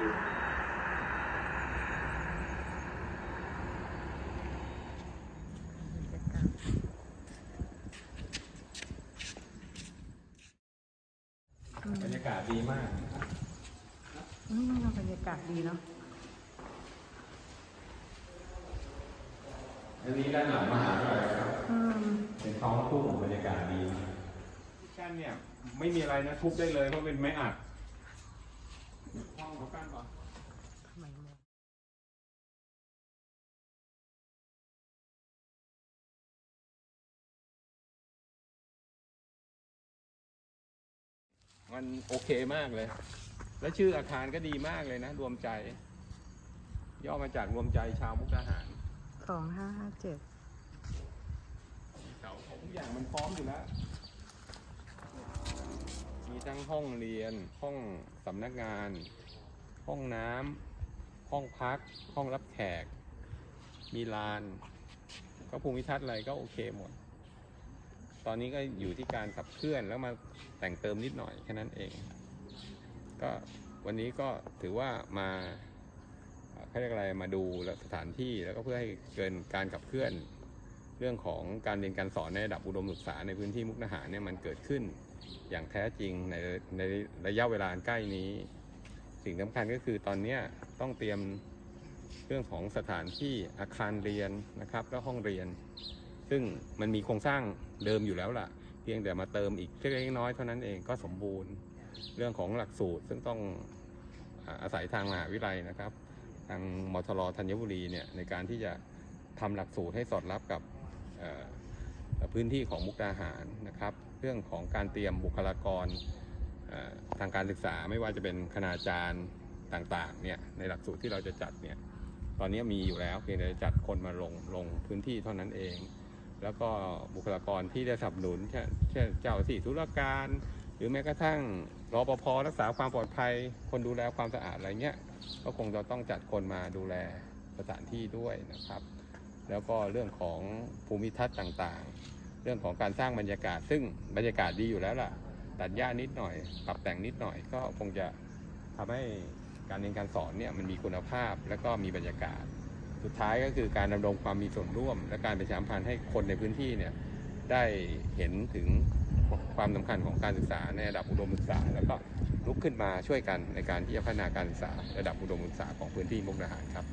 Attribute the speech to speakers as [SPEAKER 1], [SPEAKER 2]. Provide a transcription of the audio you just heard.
[SPEAKER 1] บรรยากาศดีมาก
[SPEAKER 2] อืมบรรยากาศดีเนาะ
[SPEAKER 1] อันนี้ด้านหลังมหาวิทยาลัยครับ
[SPEAKER 2] อืม
[SPEAKER 1] เป็นท้องทุ่งบรรยากาศดีมากชั้นเนี่ย ไม่มีอะไรนะทุบได้เลยเพราะเป็นไม้อัดห้อง เขากั้นก่อน
[SPEAKER 2] ทำไมมอง
[SPEAKER 1] มันโอเคมากเลย และชื่ออาคารก็ดีมากเลยนะ รวมใจ ย่อมาจากรวมใจชาวมุกดาหาร
[SPEAKER 2] สองห้าห้าเจ็ด
[SPEAKER 1] เสาของทุกอย่างมันพร้อมอยู่แล้ว มีทั้งห้องเรียน ห้องสำนักงาน ห้องน้ำห้องพัก ห้องรับแขก มีลาน ก็ภูมิทัศน์อะไรก็โอเคหมด ตอนนี้ก็อยู่ที่การขับเคลื่อนแล้วมาแต่งเติมนิดหน่อยแค่นั้นเอง ก็วันนี้ก็ถือว่ามาเอ่เขาเรียกอะไรมาดูแลสถานที่แล้วก็เพื่อให้เกินการขับเคลื่อนเรื่องของการเรียนการสอนในระดับอุดมศึกษาในพื้นที่มุกดาหารเนี่ยมันเกิดขึ้น อย่างแท้จริงในในระยะเวลาใกล้นี้ สิ่งสำคัญก็คือตอนนี้ต้องเตรียมเรื่องของสถานที่อาคารเรียนนะครับ และห้องเรียน ซึ่งมันมีโครงสร้างเดิมอยู่แล้วล่ะ เพียงแต่มาเติมอีกเล็กน้อยเท่านั้นเองก็สมบูรณ์ เรื่องของหลักสูตรซึ่งต้องอาศัยทางมหาวิทยาลัยนะครับ ทางมทรธัญบุรีเนี่ยในการที่จะทำหลักสูตรให้สอดรับกับพื้นที่ของมุกดาหารนะครับ เรื่องของการเตรียมบุคลากร ทางการศึกษาไม่ว่าจะเป็นคณาจารย์ต่างๆเนี่ยในหลักสูตรที่เราจะจัดเนี่ยตอนนี้มีอยู่แล้วเพียงแต่จัดคนมาลงลงพื้นที่เท่านั้นเอง แล้วก็บุคลากรที่ได้สนับสนุนเช่นเช่นเจ้าหน้าที่ธุรการ หรือแม้กระทั่งรปภรักษาความปลอดภัย คนดูแลความสะอาดอะไรเงี้ยก็คงจะต้องจัดคนมาดูแลสถานที่ด้วยนะครับ แล้วก็เรื่องของภูมิทัศน์ต่างๆ เรื่องของการสร้างบรรยากาศ ซึ่งบรรยากาศดีอยู่แล้วล่ะ ตัดหญ้านิดหน่อย ปรับแต่งนิดหน่อย ก็คงจะทำให้การเรียนการสอนเนี่ยมันมีคุณภาพและก็มีบรรยากาศ สุดท้ายก็คือการดำรงความมีส่วนร่วม และการประชาสัมพันธ์ให้คนในพื้นที่เนี่ยได้เห็นถึงความสำคัญของการศึกษาในระดับอุดมศึกษา แล้วก็ลุกขึ้นมาช่วยกันในการที่จะพัฒนาการศึกษาระดับอุดมศึกษาของพื้นที่มุกดาหารครับ